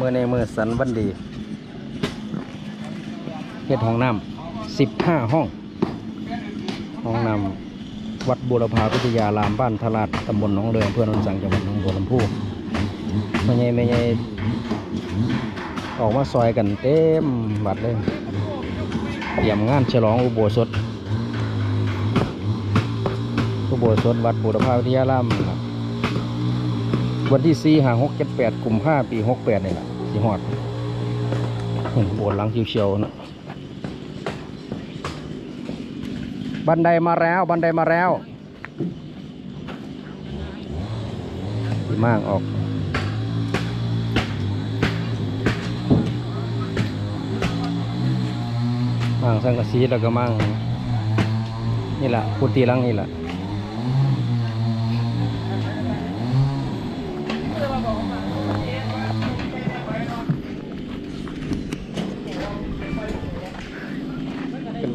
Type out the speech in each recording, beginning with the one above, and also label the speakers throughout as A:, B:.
A: เมื่อในเมื่อสันวันดีเฮ็ดห้องน้ำสิบห้าห้อง ห้องน้ำวัดบูรพาพิทยารามบ้านทลาดตำบลหนองเรืออำเพื่อนนนสังจังหวัดหนองบัวลำพูไม่ใหญ่ไม่ใหญ่ออกมาซอยกันเต็มวัดเลยเตรียมงานฉลองอุโบสถ อุโบสถวัดบูรพาวิทยารามวันที่สี่หาหกเจ็ดแปดกลุ่มห้าปีหกแปดนี่แหละ หอดหุ่นโบสถ์หลังเชียวๆนะบันไดมาแล้ว บันไดมาแล้วดีมากออกมั่งสังกะสีแล้วก็มั่งนี่แหละพุตีลังนี่แหละ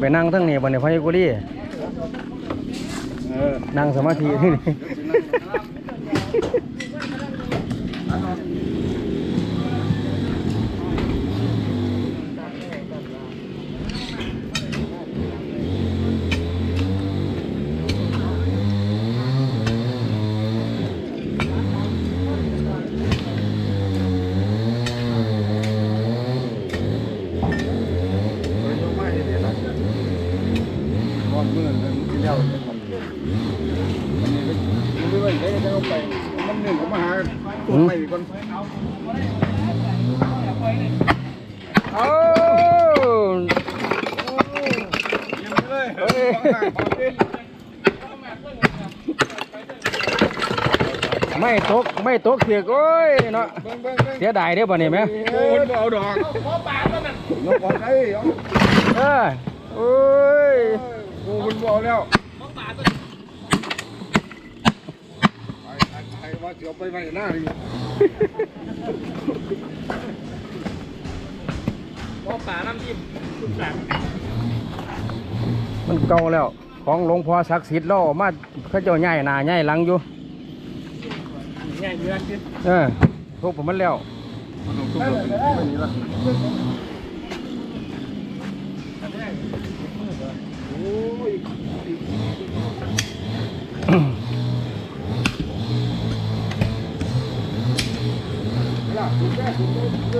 A: ไปนั่งทั้งนี้บนในพายกุลี
B: เออ
A: นั่งสมาธิที่นี่ โอ้
B: ยิ้มเลย
A: ไม่ตกไม่ตกเถือกโอ้ยเนาะ
B: เสี
A: ยดายเด้อบ่นี่แม่
B: โอ้ยเอาดอกขอปากนั่นน่ะนกปาไอ้เอ
A: อโอ้ย
B: โอ้คุณบอกแล้วไอ้ไอ้ว่าเสียวไปไว้หน้าดิ
A: มันเก่าแล้ว ของหลวงพ่อศักดิ์สิทธิ์เราเอามาเขาเจ้าใหญ่หน้าใหญ่หลังอยู่
B: ง่ายเดือนคิด
A: เออทุกผมมันแล้ว
B: ไม่มีละโอ้ย ล่ะถูกแก้ถูกแก้ถูก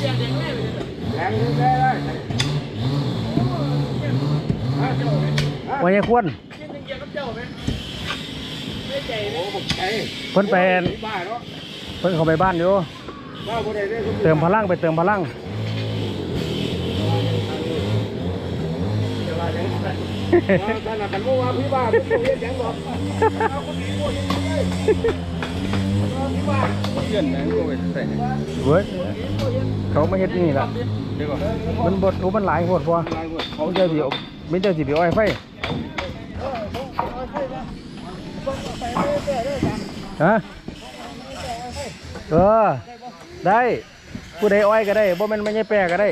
B: แก้แรงแก้ได้
A: วันนี้ควรเพิ่นไป
B: บ้าเน
A: เพิ่นเขาไปบ้านอยู่
B: เลย
A: เติมพลังไปเติมพลัง
B: ขนาดกันเมื่อวานพี่บ้าพี่เรียนยังบอกเอ เพื่อนนะโอ้ยใส่
A: เว้ยเขาไม่เฮ็ดนี่ล่ะ
B: ดี๋ยวก่อ
A: มันบดโอ้มันหลายหดพอ
B: ลายหมด
A: เขาเจอสิเอาไม่เจอสิไปอ้อยไฟฮะเออได้ผู้ใดอ้อยก็ได้บ่แม่นไม่ใช่แปรก็ได้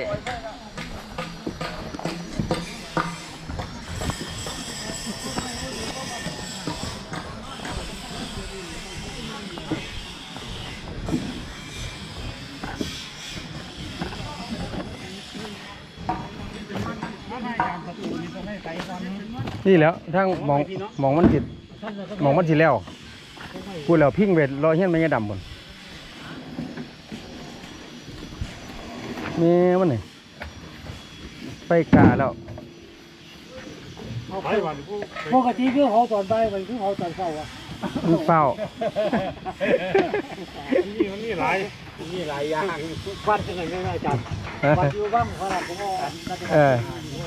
A: นี่แหล้วทั้งหมองหมองมันจิตหมองมันจิแล้วพูดแล้วพิงเวทรอเฮียนไม่ยดำบนนี่มันนี่ไปกาแล้ว
B: ไปวันผู้
C: ปกติคือเขาตอนบ่ายไปคือเขาตอนเช้าอะ
A: มันเฝ้า
B: นี่มันนี่หลาย
C: นี่หลายอย่างวัดยังไงไม่ได้จัดวัดอยู่บ้างขนาดผมว่านัด
A: เ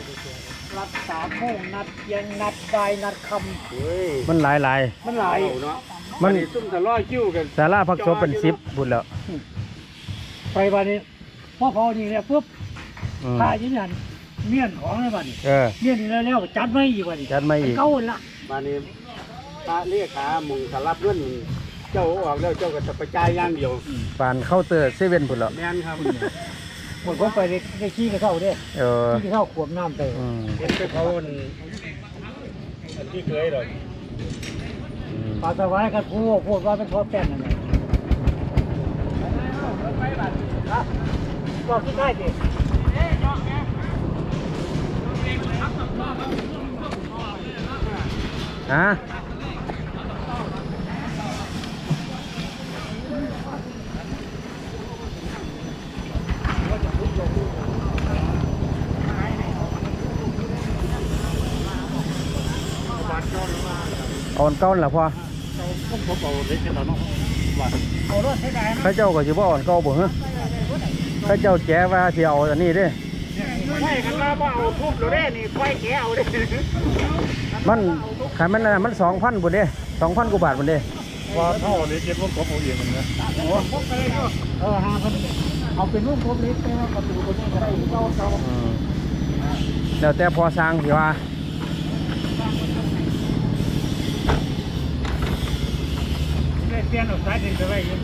A: ออ
C: นัดสามโมงนัดเย็นนัดบ่ายนัดค่
B: เฮ้ย
A: มันหลายหลายำ
C: มันหลาย
B: เนาะ
A: มัน
B: ซุ่มทะเลาะคิ้วกัน
A: สาราพักศพเป็นสิบพูดแล้ว
C: ไปวันนี้พอพอนี่เนี่ยปุ๊บ
A: อืม
C: พายินยันเมียนของเลยบัดนี้
A: เออ
C: เมียนนี่แล้วแล้วจัดไม่อีกบัดนี้
A: จัดมาอีก
C: เก้าละ
B: มานี่ตาเรียกขามุงสลับเงินเจ้าออกแล้วเจ้าก็จะไปจ่ายอย่างเดียว
A: ปานเข้าน์เตอร์เซเว่นพูดแล้ว
B: แม่นครับ
C: หม ดผมไปได้ได้ขี้กระเท่าเด้
A: เออ
C: ขี้กระเท่าขวบน้ำไป
A: อืม
B: เห็นไปเขาอันอันที่เคยหรอก
A: อืม
C: ปลาสวายกันพูดพูดว่าเป็นทอดแป้งนั่นแหละบอกที่ได้ดิ
A: ฮะ อ่อนเก้าแล้วพอ
B: ผมผมเอาเล็กกันแล้วเนาะว่า
C: เอารถให้ได้
A: เข้าเจ้าก็สิบ่อ่อนเก้าบ่ฮะเข้าเจ้าแจ้ว่าสิเอาอันนี้เด้
C: ใช่กันว่าเอาทุบเราได้นี่ควายแกเอาได้
A: มันขายมันน่ะมัน2,000พุ่นเด้2,000กว่าบาทพุ่นเด้
B: ว่าเท่าเล็กเก็บผมผมเอาเองมันนะ
C: เออหาคน เอาเป็นรูปผมเล็กแต่ว่าประตูคนนี้ก็ได้เก้าเก้า
A: อืมแล้วแต่พอสร้างสิว่า
C: ได้เปลี่ยนออกสายดินไปไว้ยัง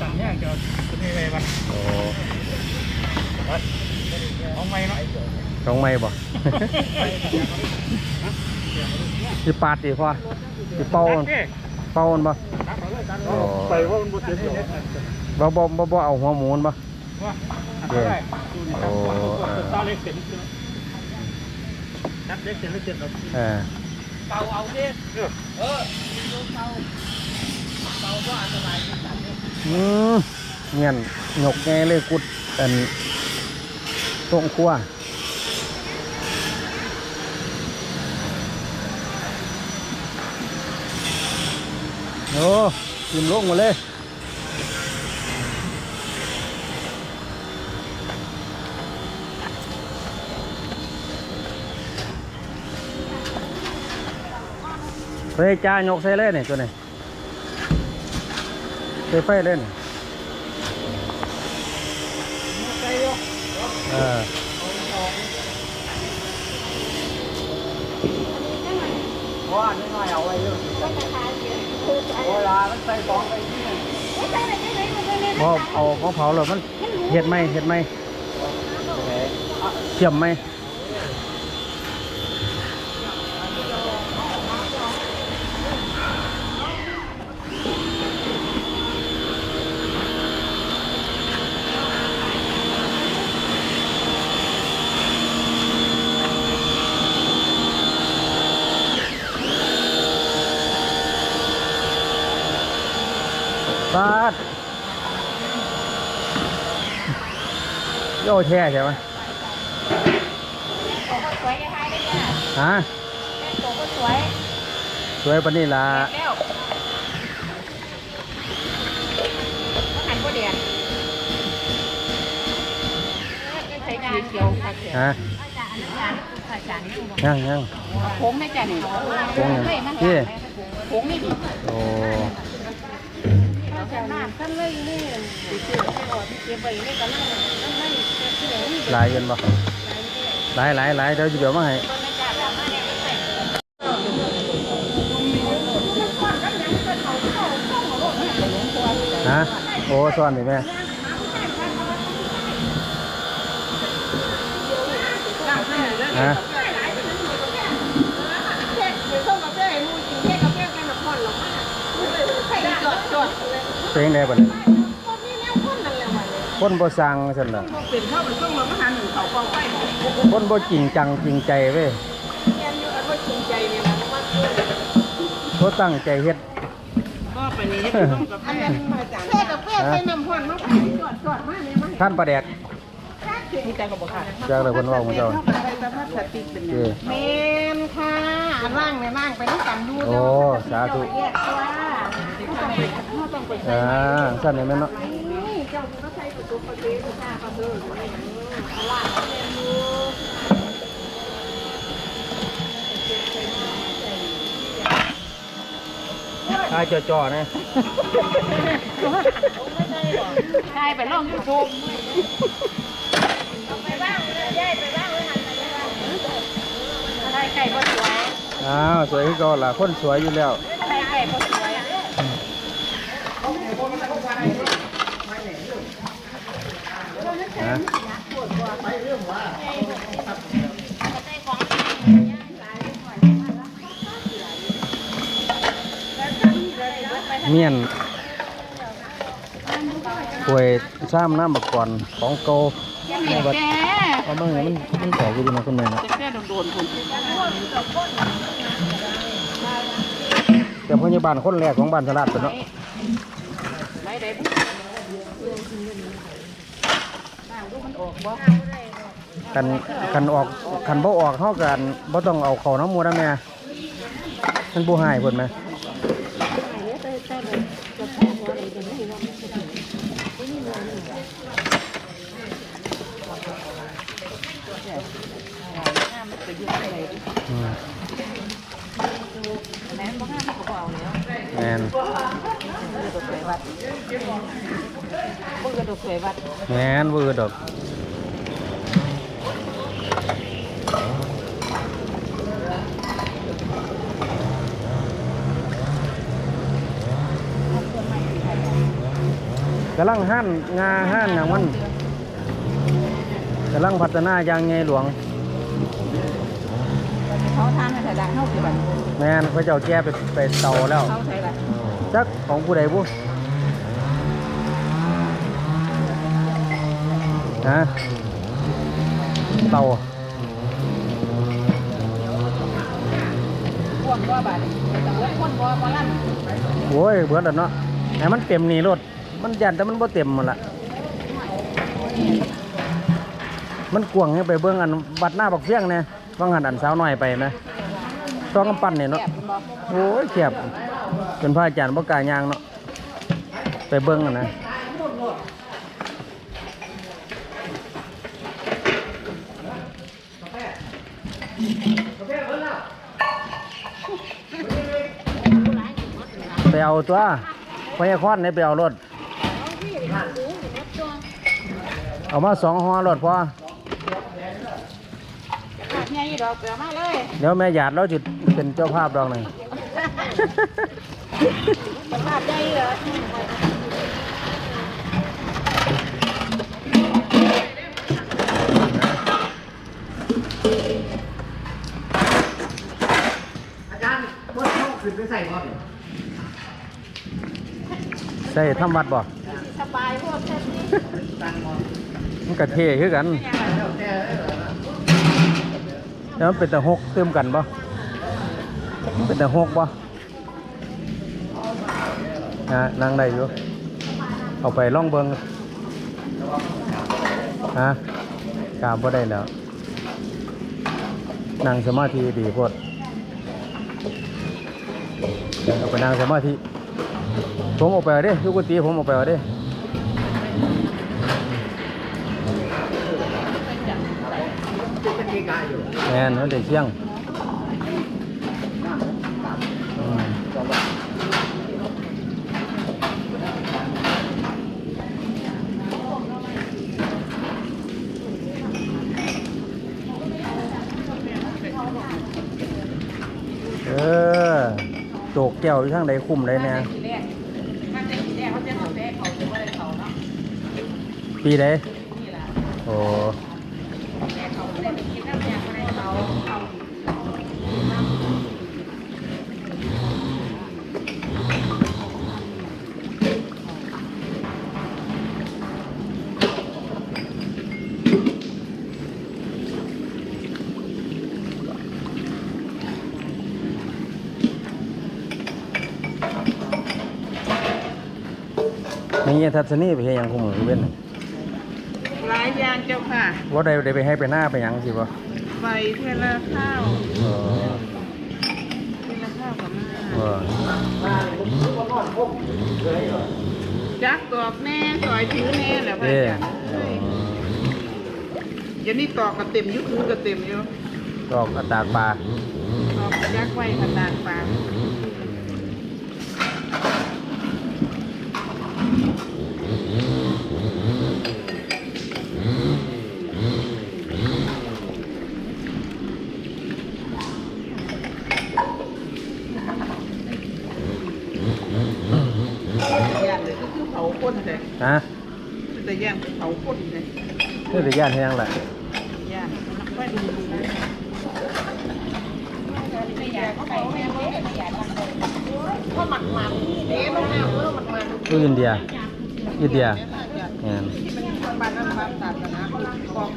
C: สั่งย่างจะจะมีอะไรบ้าง
A: โอ้
C: เอาไม่เนาะ
A: ตรงไม่บ่ สิปาดสิพอสิเป่ามันเป่ามันบ่โอ้
B: ไปว่ามันบ่เต็มหรอก
A: บ่บ่บ่บ่เอาหัวหมูมันบ่
C: ว่า
A: เด้โอ้เออ
C: ตาเล็กเสร็จจับเล็กเสร็จแล้วเสร็จแล้ว
A: เออ
C: เป่าเอาดิเออ
A: อืมเงี้ยนหยกแงเลยกุดอันตรงครัวโอ้กินลงหมาเลย เฮ้ยจ้ายกใส่เลยนี่ตัวนี้ใส่ไฟเล่นเออ
C: ว่านิดหน่อยเอาไว้เยอะเวลามันใส่ของไปที่ไหน
A: พอเอาของเผาแล้วมันเห็ดไหมเห็ดไหมเชื่อมไหม บาดโย่แท้ใช่ไหม
D: สวยคล้ายๆได้จ้ะ
A: ฮะ
D: แม่ตัวก็สวย
A: สวยปานนี้ล่ะ
D: แล้วหันก็เดียนใช้สีเขียวค่ะเขียว
A: ฮะ
D: อาจารย์อาจารย์อาจารย์นี่บอก
A: ยังยัง
D: โค้งไม่จ้ะนี่
A: โค้ง
D: เลยมัน
A: นี่
D: โค้งไม่ดี
A: โอ้
D: อาจารย์ น้ำท่านเลยนี่สีเขียวไม่รอที่เก็บไว้นี่ก็นั่นนั่นไม่เขียวนี่
A: หลายเงินบ่หลายหลายหลายเดี๋ยวจะเดี๋ยวมาให้
D: ต้นไม่จ้ะแล้วมา เนี่ย
A: ฮะโอ้ซ่อนนี่แม่ฮะเพลงใดบ่เนี่ยคนบ่สั่งซั่นน่ะคนบ่จริงจังจริงใจเว้ยบ่ตั้งใจเฮ็ด
D: อันนั้นแค่กับแค่ใส่น้ำห้อนมาจอดจอดมาเนี่ยมัน
A: ท่านประแดก
D: มีแต่ก็บอกค่ะ
A: จากเลยเพิ่นเว้าของเจ้า
D: อะไรสภาพสติเป็น
A: เอ้
D: เมนค่ะร่างในร่างไปด้วยกันดู
A: โอ้สาธุ
D: แยกตัวต้องไป ต้องไป
A: อ่าสั่นนี่แม่นเนาะ
D: เจ้าก็ใช้ตัวปฏิบัติค่ะก็เดินล่างเรียนรู้
A: ทายจ่อๆนะ
D: ใช่ไปลองยูทูบไปบ้างย้ายไปบ้างเลยหันไปบ้างใช่ไก่ก็สวย
A: อ้าวสวยคือเก่าล่ะคนสวยอยู่แล้ว
D: ใช่ไก่ก็สวย
A: ฮะเมียนถ้วยซ้ำน้ำบักก่อนของเก่า
D: แค่แม่แก
A: เอามาให้มันมันแตกอยู่นะคุณแม่นะ
D: แต่แค่โดนๆผม
A: แต่พยาบาลคนแรกของบ้านสลัดเป็นเนาะ
D: ไม่ได้มันออกบ่
A: คันคันออกคันบ่ออกเฮากันบ่ต้องเอาเข้าน้ำหมูนะแม่มันบ่หายเพิ่นไหม
D: ห้ามไปยุ่งอะไร
A: อืม
D: แม่บ่ห้ามเขาก็เอาแล้ว
A: แม่น
D: เบื่อดอกสวยวัดเบื่อดอกสวยวัด
A: แม่นบ่อืดดอก กำลังหั่นงาหั่นอย่างมันกำลังพัฒนาอย่างไงหลวง
D: เขาทานให้ดังเท่ากี่วัน
A: แม่นพระเจ้าแก้ไปไปเตาแล้ว
D: เขาใช่ละ
A: จักของผู้ใดบุฮะเตา
D: พวกว่าบาดแต่เมื่อคนบ่บ่ลั่น
A: โอ้ยเบิดแล้วเนาะให้มันเต็มนี่รถ มันยันแต่มันบ่เต็มมันละมันกวงให้ไปเบิ่งอันบัดหน้าบักเฟี้ยงเนี่ยว่างหันอันสาวน้อยไปไหมต้องกำปั้นเนี่ยเนาะโอ้ยเขียบเป็นพระอาจารย์บ่กายางเนาะไปเบิ่งอันนะไปเอาตัวพยาคอนเนี่ยไปเอารถ เอามาสองห่อรถพอ
D: ขาดใหญ่ดอกเปลือกมาเลย
A: เดี๋ยวแม่หยาดเราจะเป็นเจ้าภาพดอกหนึ่ง
D: ขาดใหญ่เหรอ
C: อาจารย์เมื่อเข้าขึ้นไปใส่ก่อน
A: ใส่ทำวัดบ่
D: สบายพวกแค่นี้
A: มันกระเท่คือกันแล้วมันเป็นแต่หกเติมกันบ่มันเป็นแต่หกบ่ฮะนั่งได้อยู่เอาไปล่องเบิงฮะกราบบ่ได้แล้วนั่งสมาธิดีพดเอาไปนั่งสมาธิผมออกไปเด้ทุกกุฏิผมออกไปเด้
C: เป็นกีกาอยู่
A: แมนเขาได้เชียงอืมเออโจกแก้วอยู่ทางใดคุ้มเลยเนี่ย
D: ทีแร เงี้
A: ยทัศนีไปเฮ็ดหยังคุ้มมือเว้น
D: หลายอย่างเจ้าค่ะ
A: ว่าได้ได้ไปให้ไปหน้าไปหยังสิบ่
D: ใบเทละข้าว
A: เออ
D: เทละข้าวกับมา
A: เออ
D: จักตอกแน่ซอยถือแน่แหละพ่อ
A: เด้
D: จันเดี๋ยวนี้ตอกก็เต็มอยุคือก็เต็มอยู่
A: ดอกอัตากปลา
D: ตอกยักไว้ขนาดปากย่านเลยก็ คือเผาข้นเลย
A: ฮะ
D: แต่ย่านเผาข้นเลย
A: นี่แต่ย่านเฮ็ดหยังล่ะ
D: ย่านนักไปดูดูไม่อยากเขาไปแม่เด้ไม่อยากทำเลยเพราะหมักหมักเด้ต้องเอาเออหมักหมัก
A: อยู่อินเดียอินเดีย
D: เนี่ย
A: แม่น
D: ที่มันคนบ้านนั้นบ้านศาสนาพุทธบอก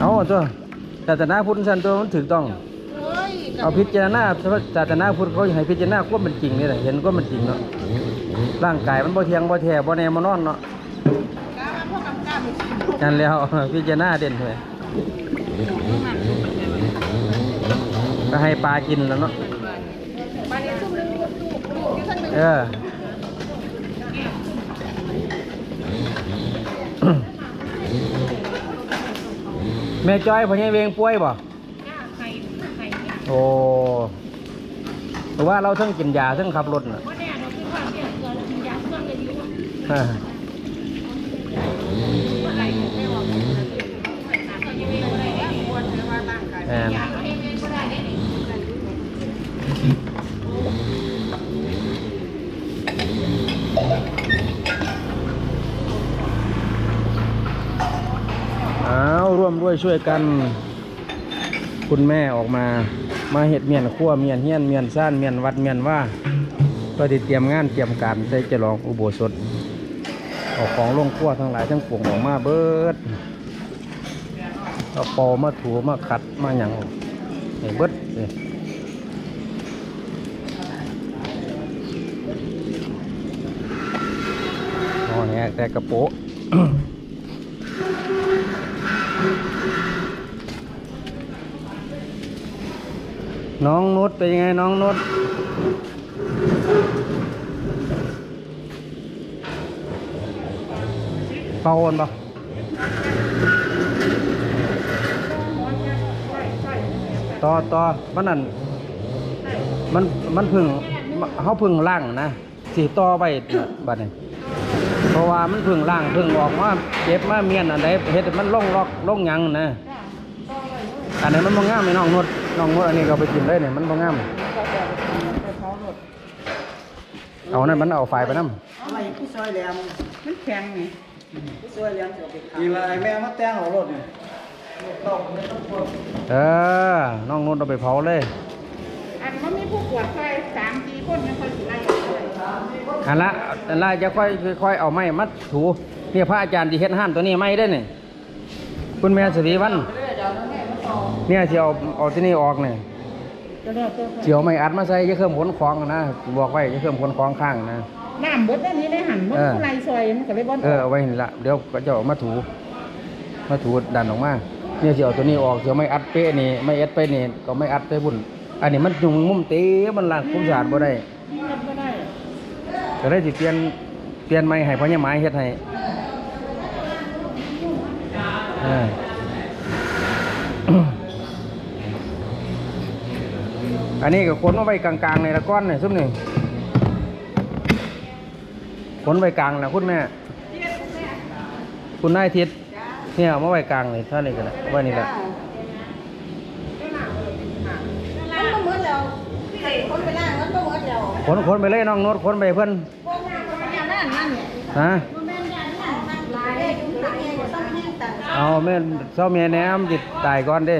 A: เอาตัวศาสนาพุทธสันตัวมันถูกต้อง
D: เฮ้ย
A: เอาพิจารณาศาสนาพุทธเขาให้พิจารณาความเป็นจริงนี่แหละเห็นความเป็นจริงเนาะ ร่างกายมันบ่เที่ยงบ่แท้บ่แน่บ่นอนเนาะ
D: กล้าพวกกำกล้าไปกิน
A: นั่นแล้วพิจารณาเด่นเลยก็ให้ปลากินแล้วเนาะ
D: บ้านนี้ซุ่มนึงลูกลูกลูกอยู่ท่านหนึ่ง
A: เออแม่จ้อยพ่อใหญ่เวงป่วยบ่
D: ไข่ไข่
A: โอ้หรือว่าเราทั้งกินยาทั้งขับรถน่ะ
D: แอนเอาวร่ว
A: มด้วยช่วยกัน คุณแม่ออกมา มาเห็ดเมียนขั้วเมียนเฮียนเมียนซ่านเมียนวัดเมียนว่าเพื่อที่เตรียมงานเตรียมการใส่จะลองอุโบสถ เออกของลงขั้วทั้งหลายทั้งปวงออกมาเบิดเอาปอมาถูมาขัดมาหยังให้เบิดนี่อ๋อแหกแต่กระโปะน้องนุชเป็นยังไงน้องนุช เป่าอ่อนปะต่อต่อมันนั่นมันมันพึ่งเขาพึ่งล่างนะสีต่อไปบัดนี้เพราะว่ามันพึ่งล่างพึ่งออกมาเจ็บมาเมียนอันใดเฮ็ดมันล่องล็อกล่องหยังนะอันนี้มันบ่งงามไหมน้องนวดน้องนวดอันนี้เอาไปกินได้เนี่ยมันบ่งงามเอานั่นมันเอาไฟไปน้
C: อะไรผู้ซอยแหลม
D: มันแข็งไง
C: ผู้ซอยแหลมจะเอาไปขายอีลายแม่มาแต่งเอารถนี่ต้องไม่ต้องกลัวำ
A: เออน้องนวดเอาไปเผาเลย
D: อันมันมีผู้ปวดไฟสามสี่คนยังคอยสิไล่เลย
A: อันละอันละจะค่อยค่อยเอาไม้มัดถูเนี่ยพระอาจารย์ที่เฮ็ดห้านตัวนี้ไม้ได้อนี่คุณแม่สวีวันเนี่ยสิเอาเอาที่นี่ออกเนี่ย
D: ก็ได้ก็
A: สิเอาไม้อัดมาใส่จะเครื่องขนของนะบอกไว้จะเครื่องขนของข้างนะ
D: น้ำบดอันนี้ได้หันมันผู้ไล่ซอยมันก็เลยบ่น
A: เออเอาไว้นี่ละเดี๋ยวก็จะเอามาถู มาถูดันออกมาเนี่ยสิเอาตัวนี้ออกเสียวไม่อัดเป๊ะนี่ไม่อัดไปนี่ก็ไม่อัดไปบุ่นอันนี้มันจุงมุมเตะมันล้างคุ้มสะอาดบ่ได้
D: ก็ได้
A: ก็ได้สิเปลี่ยนเปลี่ยนไม้ให้พ่อใหญ่ไม้เฮ็ดให้เอออันนี้ก็ขนมาไว้กลางๆในละก้อนนี่ซุ่มนี่ ขนไว้กลางนะคุณแม่ คุณนายทิศเนี่ยเอามาไว้กลางเลยเท่านี้กันแหละเอาไว้นี่แหละ
D: มันก็เหมือนแล้วคนไปล่างมันก็เหมือนแล้ว
A: ขนขนไปเลยน้องโนดขนไปเพื่อน
D: พวกนั้นก็ยานั่นนั่นเนี่ย
A: ฮะ
D: มันแม่นยานั่นนั่นลายได้อยู่ตายก็ต้องแห้งตาย
A: เอาแม่นเศร้าเมียแหนมจิตตายก่อนเด้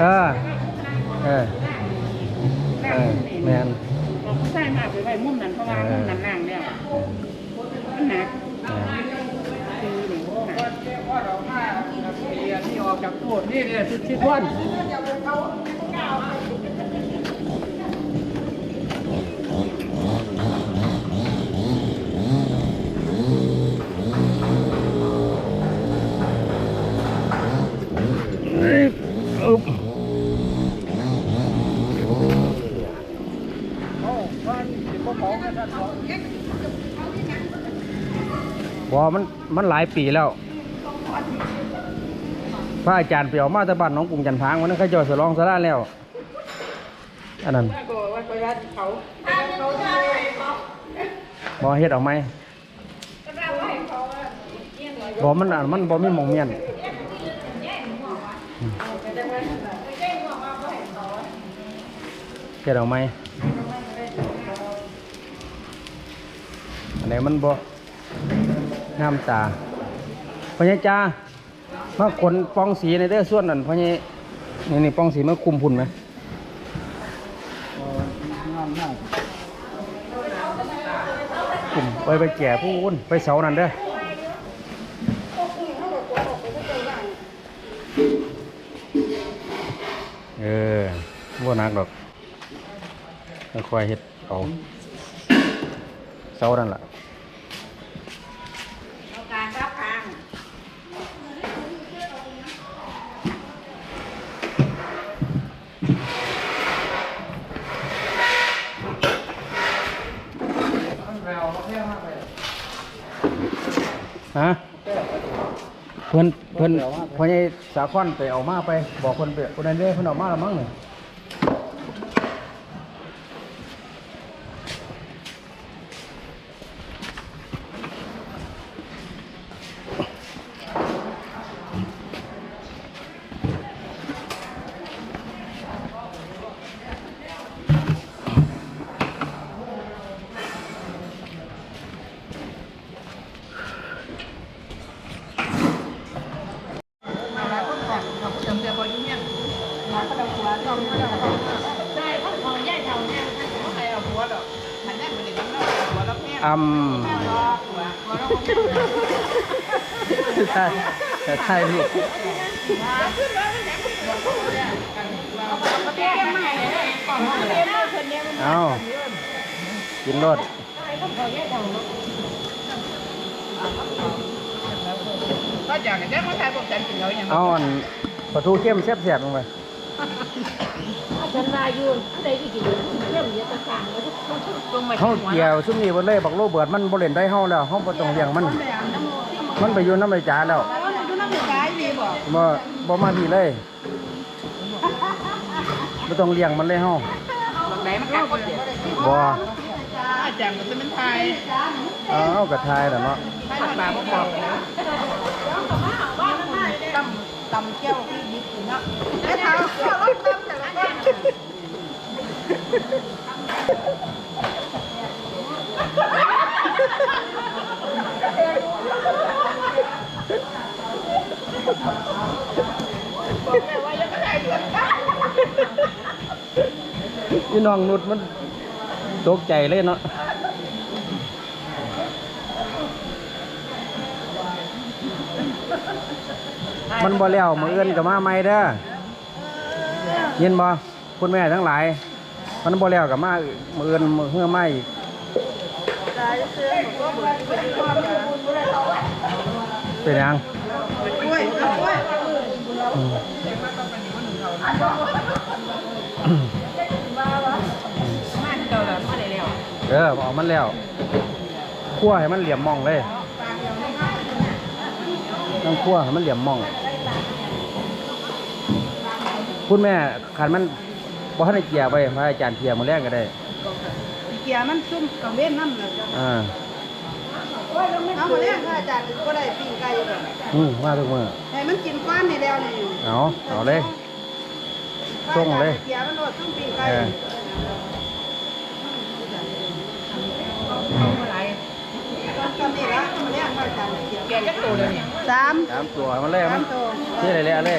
A: เออเออ เออแม่น
D: เราก็ใส่มาไปไว้มุมนั้นเพราะว่ามุมนั้นนั่งเนี่ยมันหนัก
A: เออ
D: คือหนึ่งหนัก
C: นี่ออกจากตู้นี่เนี่ยสิบสิบวัน
A: บอมันมันหลายปีแล้วพระอาจารย์ไปเอามาตะบ้านน้องกรุงจันทางวันนั้นเขาเจะสลองสลาแล้ว อันนั้น
D: ว่าเขาเขาได้เขา
A: บอเฮ็ดเอาไหม
D: ว้เขา
A: บอมันอันมันบอมีมองเมียนเฮ็ดเอาไหม ไหนมันบ่งามตาพญาจ้ามาขนปองสีในเด้อส่วนนั่นพญานี่นี่ปองสีมาคุมพุ่นไหม
C: ก
A: ลุ่มไปไปแก่ผู้อุ่นไปเสานั่นเด้อเออว่านักดอกค่อยเฮ็ดเอา เสานั่นละฮะเพิ่นเพิ่นพอใหญสาคอนไปเอามาไป บอกเพิ่นไปคนนั้นเด้อเพิ่นเอามาแล้วมั้งนี่อำใช่แต่ใช่ลูกเอากินรส
D: ก็อยากจะมาถ่ายพวกฉันกินเขาอย่าง
A: เอาอันปลาทูเข้มแซ่บๆลงไป
D: ฉันมาอยู่ได้ที่กินเรื่องเยอะต่างๆตรงมา
A: เฮาเกี่ยวซุมนี้บ่เลยบักโลเบิดมันบ่เล่นได้เฮาแล้วเฮาบ่ต้องเลี้ยงมัน มันไปอยู่น้ำไปจ๋าแล้ว
D: ดูน้ำมันกายดีบ่
A: บ่บ่มาพี่เลยบ่ต้องเลี้ยงมันเลยเฮา
D: ไหนมันกัดคนเดียว
A: บ่
D: อาจารย์มันจะเป็นไทย
A: เอากระทายแล้วเนาะ
D: ผัดบาบบอกนะตำตำเจ้าที่ยิบอยู่ เนาะแล้วเท้าเท้าล้มตำแต่ละก้อน
A: พี่น้องนุดมันตกใจเลยเนาะ มันบ่แล้วมื้ออื่นก็มาใหม่เด้อยินบ่คุณแม่ทั้งหลาย มันบ่แล้วก็มามื้ออื่นมื้อเฮือมาอีกเป็นหยัง
D: กล้วยกล้วย
A: อืม
D: มันเก่าแล้วมาได้แล้ว
A: เออเอามันแล้วคั่วให้มันเหลี่ยมมองเลยต้องคั่วให้มันเหลี่ยมมอง คุณแม่ขันมันบ่ทันได้เกียร์ไปพระอาจารย์เกียร์มาแรกก็ได้
D: เกียร์มันซุ่มกังเว้นน้ำเลย
A: อ่า
D: เอามาเลี้ยงค่ะอาจารย์ก็ได้ปิ้งไก่แบบ
A: อืมมาทุกมื้อ
D: ให้มันกินก้อนในแล้วนี่
A: เอาเอาเลยส่งเลย
D: เกียร์มันโดดซุ่มปิ้งไก่
A: เออ
D: เอามาไหลตอนนี้ละมาเลี้ยงค่ะอาจารย์เกียร์จักตัวเลยสาม
A: ตามตัวมันเลยมัน
D: ตัว
A: เชื่อเลยเลยเอาเล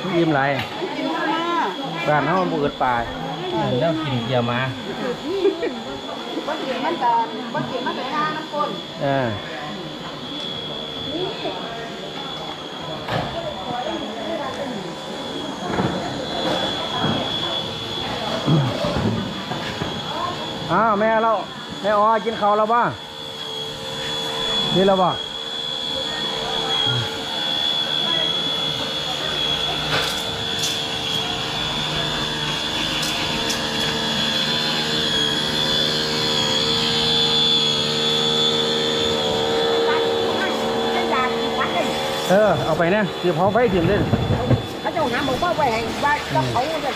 A: ยมันยิ้มไหลาย
D: กินข้าวมา
A: บ้านเฮามันบ่อึดปลาแล้วกินเกียร์มา
D: บ่กินมันตอนบ่กินมันไปหาน้ำก้น
A: เอออ้าวแม่เราแม่อ๋อกินข้าวแล้วบ้านี่แล้วบ้า เออ เอาไปนะเดี๋ยวพอเผาไฟถิ่มเล่น
D: เขาจะหาหมูบ้าไว้ให้ว่าเขาเขาจะ